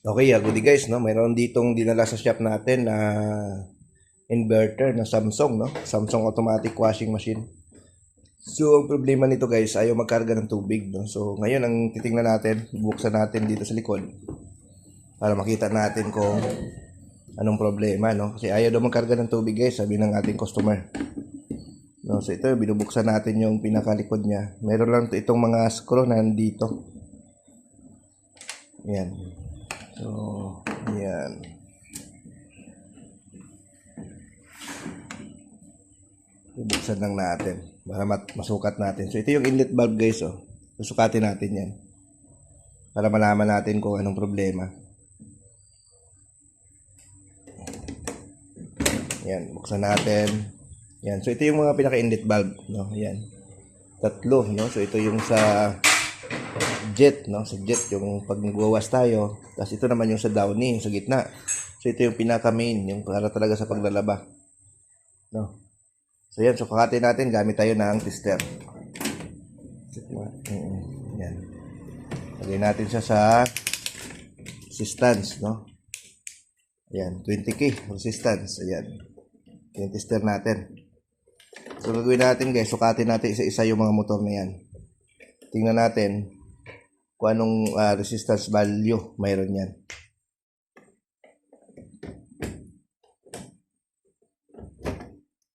Okay, yeah, guys, no? Mayroon ditong dinala sa shop natin na inverter na Samsung, no? Samsung automatic washing machine. So, ang problema nito guys, ayaw magkarga ng tubig, no? So, ngayon ang titingnan natin, buksan natin dito sa likod para makita natin kung anong problema, no? Kasi ayaw daw magkarga ng tubig guys, sabi ng ating customer. No, so ito, binubuksan natin yung pinakalikod niya. Meron lang to itong mga screw na nandito. Yan. So, yan. Bubuksan lang natin para masukat natin. So, ito yung inlet valve guys, oh. Susukatin natin yan. Para malaman natin kung anong problema. Yan, buksan natin. Yan. So, ito yung mga pinaka-inlet valve, no? Yan. Tatlo, no? So, ito yung sa jet, no? Sa jet, yung pag nagwawas tayo. Tapos, ito naman yung sa downy, yung sa gitna. So, ito yung pinaka-main, yung para talaga sa paglalaba. No? So, yan. So, kakatin natin. Gamit tayo ng tester. Yan. Lagay natin siya sa resistance, no? Ayan, 20k resistance. Ayan. Yung tester natin. So, gagawin natin guys, sukatin natin isa-isa yung mga motor na yan. Tingnan natin kung anong ah, resistance value mayroon yan.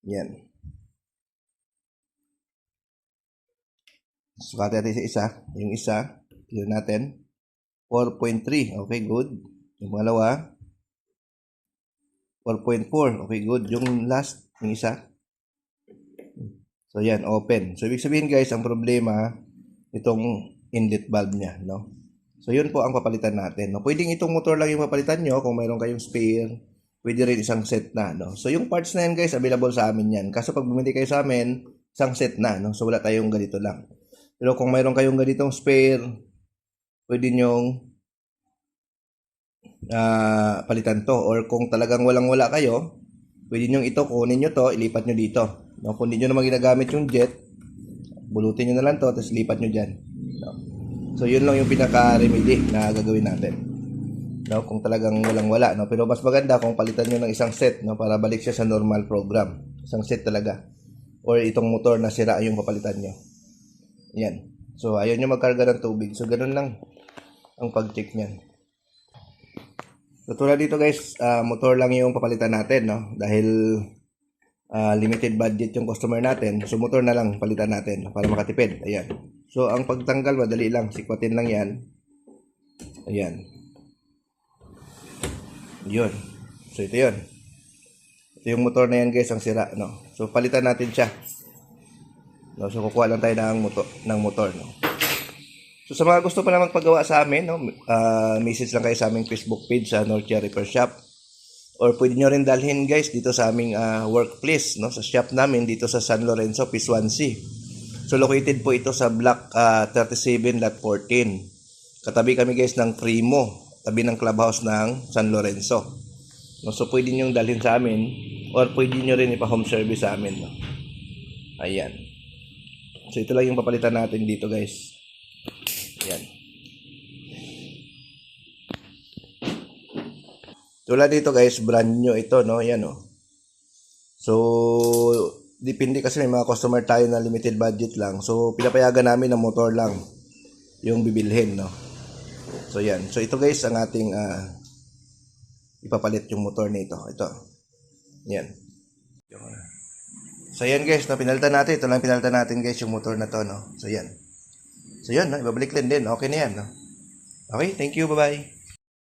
Yan. Sukatin natin isa-isa. Yung isa, tingnan natin. 4.3. Okay, good. Yung pangalawa, 4.4. Okay, good. Yung last, yung isa. So, yan, open. So, ibig sabihin guys, ang problema, itong inlet valve niya, no? So, yun po ang papalitan natin. No? Pwedeng itong motor lang yung papalitan nyo kung mayroon kayong spare. Pwede rin isang set na, no? So, yung parts na yan guys, available sa amin yan. Kaso pag bumili kayo sa amin, isang set na, no? So, wala tayong ganito lang. Pero kung mayroon kayong ganitong spare, pwede nyong ah, palitan to. Or kung talagang walang-wala kayo, pwede nyong ito, kunin nyo to, ilipat nyo dito. No? Kung hindi nyo naman ginagamit yung jet, bulutin nyo na lang to, tapos lipat nyo dyan. So, yun lang yung pinaka-remedy na gagawin natin. No? Kung talagang walang-wala. No? Pero mas maganda kung palitan nyo ng isang set no? para balik siya sa normal program. Isang set talaga. Or itong motor na sira yung papalitan nyo. Yan. So, ayaw nyo magkarga ng tubig. So, ganun lang ang pag-check niyan. So, tulad dito guys, ah, motor lang yung papalitan natin, no? Dahil ah, limited budget yung customer natin. So, motor na lang palitan natin para makatipid. Ayan. So, ang pagtanggal, madali lang. Sikwatin lang yan. Ayan. Yun. So, ito yun. Ito yung motor na yan guys, ang sira, no? So, palitan natin siya. No, so kukuha lang tayo ng motor, ng motor, no. So sa mga gusto pa na magpagawa sa amin, no, ah, message lang kayo sa aming Facebook page sa Northia Repair Shop. Or pwede nyo rin dalhin guys dito sa aming ah, workplace, no, sa shop namin dito sa San Lorenzo, Pisuansi. So located po ito sa block ah, 37 lot 14. Katabi kami guys ng Primo, tabi ng clubhouse ng San Lorenzo. No, so pwede nyo dalhin sa amin or pwede nyo rin ipa-home service sa amin. No. Ayan. So ito lang yung papalitan natin dito guys. Yan. Tulad dito guys, brand new ito, no? Yan, oh. So, depende kasi may mga customer tayo na limited budget lang. So, pinapayagan namin ng motor lang yung bibilhin, no? So, yan. So, ito guys, ang ating ah, ipapalit yung motor nito. Ito. Yan. So, yan guys, no? pinalitan natin. Ito lang pinalitan natin guys, yung motor na to, no? So, yan. So, yan, no? ibabalik din din. Okay na yan, no? Okay, thank you. Bye-bye.